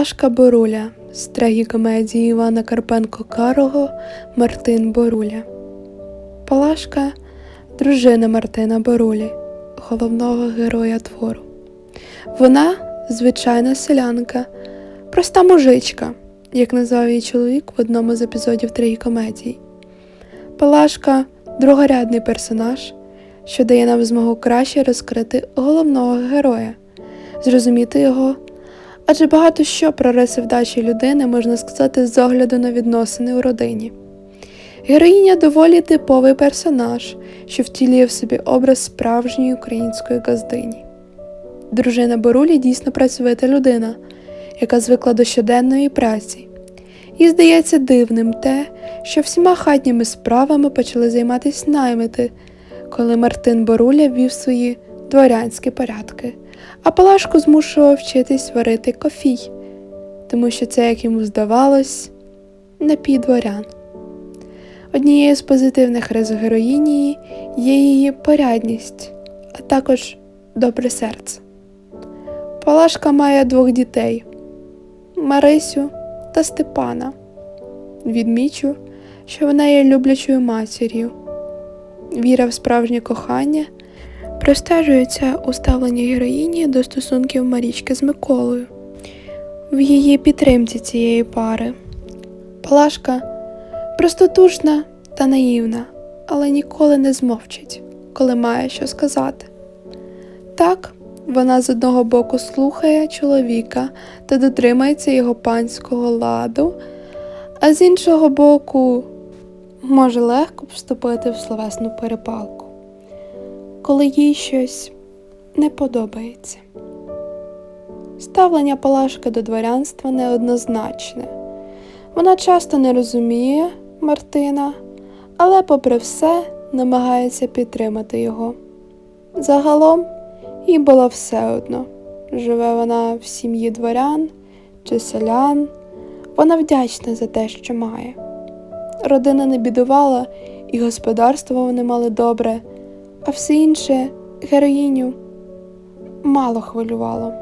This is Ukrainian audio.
Палашка Боруля з трагікомедії Івана Карпенко Карого Мартин Боруля. Палашка дружина Мартина Борулі, головного героя твору. Вона звичайна селянка, проста мужичка, як назвав її чоловік в одному з епізодів трагікомедії. Палашка другорядний персонаж, що дає нам змогу краще розкрити головного героя, зрозуміти його адже багато що про риси вдачі людини можна сказати з огляду на відносини у родині. Героїня доволі типовий персонаж, що втілює в собі образ справжньої української газдині. Дружина Борулі дійсно працьовита людина, яка звикла до щоденної праці. І здається дивним те, що всіма хатніми справами почали займатися наймити, коли Мартин Боруля вів свої дворянські порядки, а Палашку змушував вчитись варити кофій, тому що це, як йому здавалось, напій дворян. Однією з позитивних рис героїні є її порядність, а також добре серце. Палашка має двох дітей Марисю та Степана. Відмічу, що вона є люблячою матір'ю. Віра в справжнє кохання простежується у ставленні героїні до стосунків Марічки з Миколою, в її підтримці цієї пари. Палашка простотушна та наївна, але ніколи не змовчить, коли має що сказати. Так, вона з одного боку слухає чоловіка та дотримається його панського ладу, а з іншого боку може легко вступити в словесну перепалку, коли їй щось не подобається. Ставлення Палашки до дворянства неоднозначне. Вона часто не розуміє Мартина, але, попри все, намагається підтримати його. Загалом їй було все одно. Живе вона в сім'ї дворян чи селян. Вона вдячна за те, що має. Родина не бідувала, і господарство вони мали добре, а все інше героїню мало хвилювало.